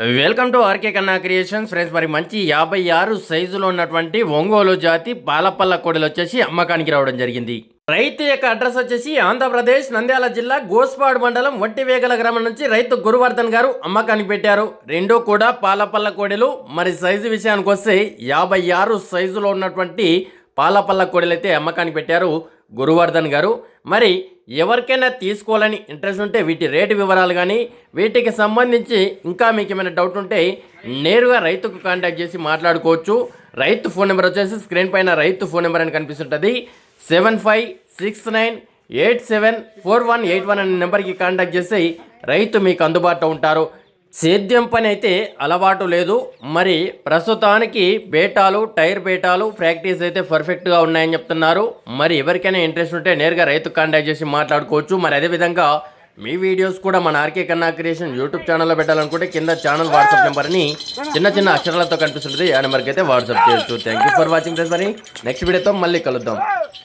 Welcome to RK Kanna creations friends మరి మంచి యాభై ఆరు సైజులో ఉన్నటువంటి ఒంగోలు జాతి పాలపల్ల కోడలు వచ్చేసి అమ్మకానికి రావడం జరిగింది. రైతు యొక్క అడ్రస్ వచ్చేసి ఆంధ్రప్రదేశ్ నంద్యాల జిల్లా గోస్పాడు మండలం వంటివేగల గ్రామం నుంచి రైతు గురువర్ధన్ గారు అమ్మకానికి పెట్టారు. రెండు కూడా పాలపల్ల కోడెలు. మరి సైజు విషయానికి వస్తే యాభై ఆరు సైజులో ఉన్నటువంటి పాలపల్ల కోడెలు అయితే అమ్మకానికి పెట్టారు గురువర్ధన్ గారు. మరి ఎవరికైనా తీసుకోవాలని ఇంట్రెస్ట్ ఉంటే వీటి రేటు వివరాలు కానీ వీటికి సంబంధించి ఇంకా మీకు ఏమైనా డౌట్ ఉంటే నేరుగా రైతుకు కాంటాక్ట్ చేసి మాట్లాడుకోవచ్చు. రైతు ఫోన్ నెంబర్ వచ్చేసి స్క్రీన్ పైన రైతు ఫోన్ నెంబర్ అని కనిపిస్తుంటుంది. Seven five six nine eight seven four one eight one అనే నెంబర్కి కాంటాక్ట్ చేసి రైతు మీకు అందుబాటులో ఉంటారు. సేద్యం పని అయితే అలవాటు లేదు. మరి ప్రస్తుతానికి బేటాలు టైర్ బేటాలు ప్రాక్టీస్ అయితే పర్ఫెక్ట్గా ఉన్నాయని చెప్తున్నారు. మరి ఎవరికైనా ఇంట్రెస్ట్ ఉంటే నేరుగా రైతు కాంటాక్ట్ చేసి మాట్లాడుకోవచ్చు. మరి అదేవిధంగా మీ వీడియోస్ కూడా మన ఆర్కే కన్నా క్రియేషన్ యూట్యూబ్ ఛానల్లో పెట్టాలనుకుంటే కింద ఛానల్ వాట్సాప్ నెంబర్ని చిన్న చిన్న అక్షరాలతో కనిపిస్తుంది ఆ నెంబర్కి అయితే వాట్సాప్ చేయొచ్చు. Thank you for watching friends మరి. నెక్స్ట్ వీడియోతో మళ్ళీ కలుద్దాం.